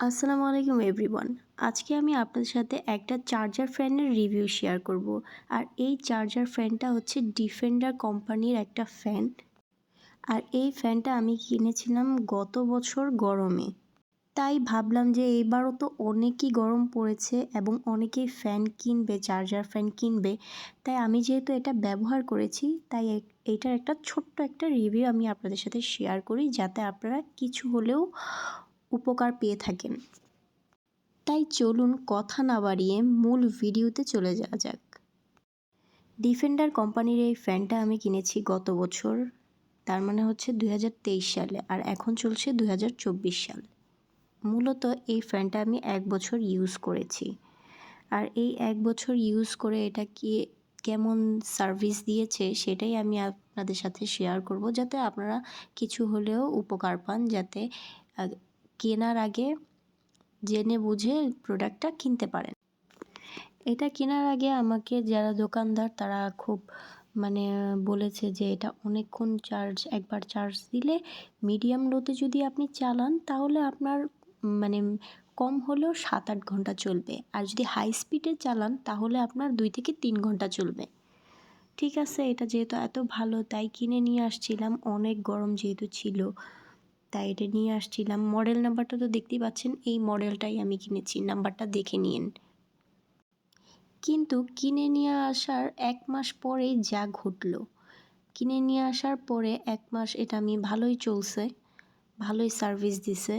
আসসালামু আলাইকুম এভরিওয়ান। আজকে আমি আপনাদের সাথে একটা চার্জার ফ্যানের রিভিউ শেয়ার করব। আর এই চার্জার ফ্যানটা হচ্ছে ডিফেন্ডার কোম্পানির একটা ফ্যান। আর এই ফ্যানটা আমি কিনেছিলাম গত বছর গরমে। তাই ভাবলাম যে এবারও তো অনেকই গরম পড়েছে এবং অনেকেই ফ্যান কিনবে, চার্জার ফ্যান কিনবে। তাই আমি যেহেতু এটা ব্যবহার করেছি, তাই এইটার একটা ছোট্ট একটা রিভিউ আমি আপনাদের সাথে শেয়ার করি, যাতে আপনারা কিছু হলেও উপকার পেয়ে থাকেন। তাই চলুন কথা না বাড়িয়ে মূল ভিডিওতে চলে যাওয়া যাক। ডিফেন্ডার কোম্পানির এই ফ্যানটা আমি কিনেছি গত বছর। তার মানে হচ্ছে দু হাজার তেইশ সালে আর এখন চলছে দু হাজার চব্বিশ সাল। মূলত এই ফ্যানটা আমি এক বছর ইউজ করেছি। আর এই এক বছর ইউজ করে এটা কি কেমন সার্ভিস দিয়েছে সেটাই আমি আপনাদের সাথে শেয়ার করব, যাতে আপনারা কিছু হলেও উপকার পান, যাতে কেনার আগে জেনে বুঝে প্রোডাক্টটা কিনতে পারেন। এটা কেনার আগে আমাকে যারা দোকানদার, তারা খুব মানে বলেছে যে এটা অনেকক্ষণ চার্জ একবার চার্জ দিলে মিডিয়াম লোতে যদি আপনি চালান, তাহলে আপনার মানে কম হলেও সাত আট ঘণ্টা চলবে। আর যদি হাই স্পিডে চালান, তাহলে আপনার দুই থেকে তিন ঘণ্টা চলবে। ঠিক আছে, এটা যেহেতু এত ভালো, তাই কিনে নিয়ে আসছিলাম। অনেক গরম যেহেতু ছিল। তাই এটা নিয়ে আসছিলাম। মডেল নাম্বারটা তো দেখতেই পাচ্ছেন, এই মডেলটাই আমি কিনেছি। নাম্বারটা দেখে নিন কিন্তু কিনে নিয়ে আসার এক মাস পরেই যা ঘটলো, কিনে নিয়ে আসার পরে এক মাস এটা আমি ভালোই চলছে, ভালোই সার্ভিস দিছে।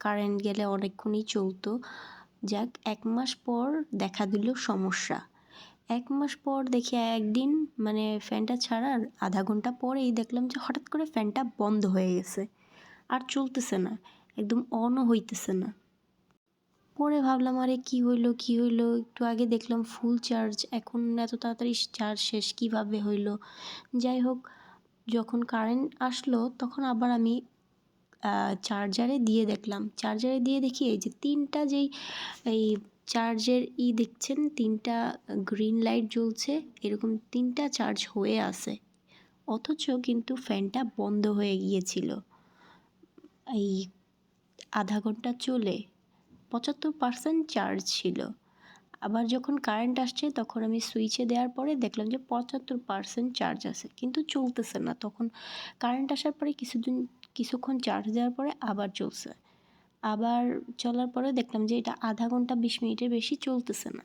কারেন্ট গেলে অনেকক্ষণই চলতো। যাক, এক মাস পর দেখা দিল সমস্যা। এক মাস পর দেখি একদিন মানে ফ্যানটা ছাড়ার আধা ঘণ্টা পরেই দেখলাম যে হঠাৎ করে ফ্যানটা বন্ধ হয়ে গেছে। আর চলতেছে না, একদম অনও হইতেছে না। পরে ভাবলাম, আরে কি হইল কি হইল? একটু আগে দেখলাম ফুল চার্জ এখন এত তাড়াতাড়ি চার্জ শেষ কীভাবে হইল? যাই হোক, যখন কারেন্ট আসলো, তখন আবার আমি চার্জারে দিয়ে দেখলাম। চার্জারে দিয়ে দেখি এই যে তিনটা যেই, এই চার্জের ই দেখছেন, তিনটা গ্রিন লাইট জ্বলছে, এরকম তিনটা চার্জ হয়ে আছে। অথচ কিন্তু ফ্যানটা বন্ধ হয়ে গিয়েছিল। এই আধা ঘণ্টা চলে পঁচাত্তর পার্সেন্ট চার্জ ছিল। আবার যখন কারেন্ট আসছে, তখন আমি সুইচে দেওয়ার পরে দেখলাম যে পঁচাত্তর পার্সেন্ট চার্জ আছে, কিন্তু চলতেছে না। তখন কারেন্ট আসার পরে কিছুদিন, কিছুক্ষণ চার্জ দেওয়ার পরে আবার চলছে। আবার চলার পরে দেখলাম যে এটা আধা ঘণ্টা বিশ মিনিটের বেশি চলতেছে না।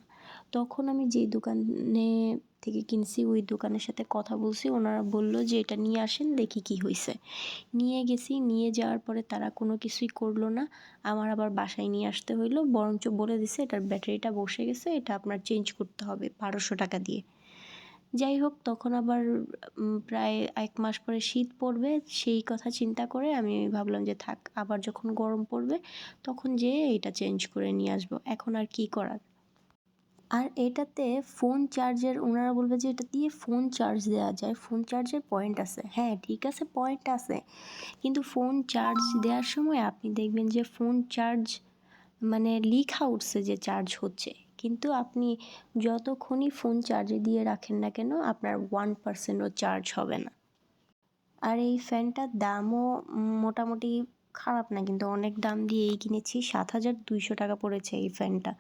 তখন আমি যেই দোকানে থেকে কিনছি, ওই দোকানের সাথে কথা বলছি। ওনারা বলল যে, এটা নিয়ে আসেন, দেখি কি হয়েছে নিয়ে গেছি, নিয়ে যাওয়ার পরে তারা কোনো কিছুই করল না। আমার আবার বাসায় নিয়ে আসতে হইল, বরঞ্চ বলে দিছে, এটার ব্যাটারিটা বসে গেছে, এটা আপনার চেঞ্জ করতে হবে বারোশো টাকা দিয়ে। যাই হোক, তখন আবার প্রায় এক মাস পরে শীত পড়বে, সেই কথা চিন্তা করে আমি ভাবলাম যে, থাক, আবার যখন গরম পড়বে, তখন যেয়ে এটা চেঞ্জ করে নিয়ে আসব। এখন আর কি করার? আর এটাতে ফোন চার্জের ওনারা বলবে যে এটা দিয়ে ফোন চার্জ দেওয়া যায়। ফোন চার্জের পয়েন্ট আছে। হ্যাঁ ঠিক আছে পয়েন্ট আছে। কিন্তু ফোন চার্জ দেওয়ার সময় আপনি দেখবেন যে ফোন চার্জ মানে লিখা উঠছে যে চার্জ হচ্ছে। কিন্তু আপনি যতক্ষণই ফোন চার্জে দিয়ে রাখেন না কেন, আপনার ওয়ান পার্সেন্টও চার্জ হবে না। আর এই ফ্যানটার দামও মোটামুটি খারাপ না, কিন্তু অনেক দাম দিয়েই কিনেছি। সাত হাজার দুইশো টাকা পড়েছে এই ফ্যানটা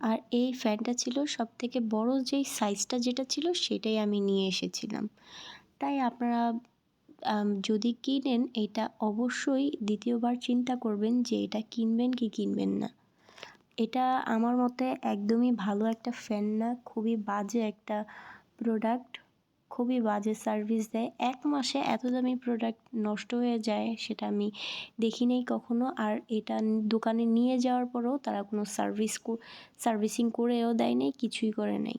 আর এই ফ্যানটা ছিল সব থেকে বড়ো যেই সাইজটা যেটা ছিল সেটাই আমি নিয়ে এসেছিলাম। তাই আপনারা যদি কিনেন এটা অবশ্যই দ্বিতীয়বার চিন্তা করবেন যে এটা কিনবেন কি কিনবেন না। এটা আমার মতে একদমই ভালো একটা ফ্যান না, খুবই বাজে একটা প্রোডাক্ট খুবই বাজে সার্ভিস দেয়। এক মাসে এত দামি প্রোডাক্ট নষ্ট হয়ে যায় সেটা আমি দেখি নেই কখনো। আর এটা দোকানে নিয়ে যাওয়ার পরেও তারা কোনো সার্ভিস সার্ভিসিং করেও দেয় নেই, কিছুই করে নেই।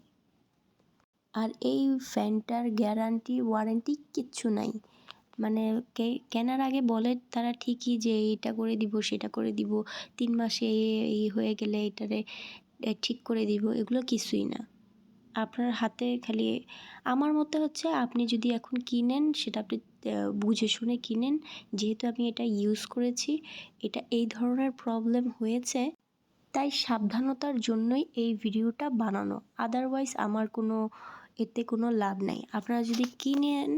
আর এই ফ্যানটার গ্যারান্টি ওয়ারেন্টি কিচ্ছু নাই। মানে কেনার আগে বলে তারা ঠিকই যে এটা করে দিব, সেটা করে দিব। তিন মাসে এই হয়ে গেলে এটারে ঠিক করে দিব, এগুলো কিছুই না। আপনার হাতে খালি, আমার মতে হচ্ছে আপনি যদি এখন কিনেন, সেটা আপনি বুঝে শুনে কিনেন, যেহেতু আমি এটা ইউজ করেছি, এটা এই ধরনের প্রবলেম হয়েছে, তাই সাবধানতার জন্যই এই ভিডিওটা বানানো। আদারওয়াইজ আমার কোনো, এতে কোনো লাভ নাই। আপনারা যদি কিনেন,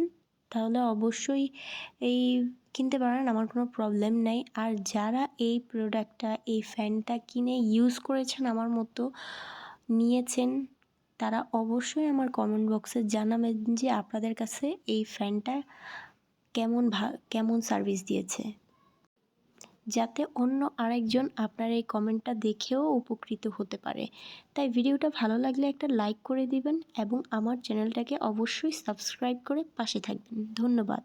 তাহলে অবশ্যই এই কিনতে পারেন, আমার কোনো প্রবলেম নেই। আর যারা এই প্রোডাক্টটা এই ফ্যানটা কিনে ইউজ করেছেন, আমার মতো, নিয়েছেন তারা অবশ্যই আমার কমেন্ট বক্সে জানাবেন যে আপনাদের কাছে এই ফ্যানটা কেমন ভা, কেমন সার্ভিস দিয়েছে। যাতে অন্য আরেকজন আপনার এই কমেন্টটা দেখেও উপকৃত হতে পারে। তাই ভিডিওটা ভালো লাগলে একটা লাইক করে দিবেন এবং আমার চ্যানেলটাকে অবশ্যই সাবস্ক্রাইব করে পাশে থাকবেন। ধন্যবাদ।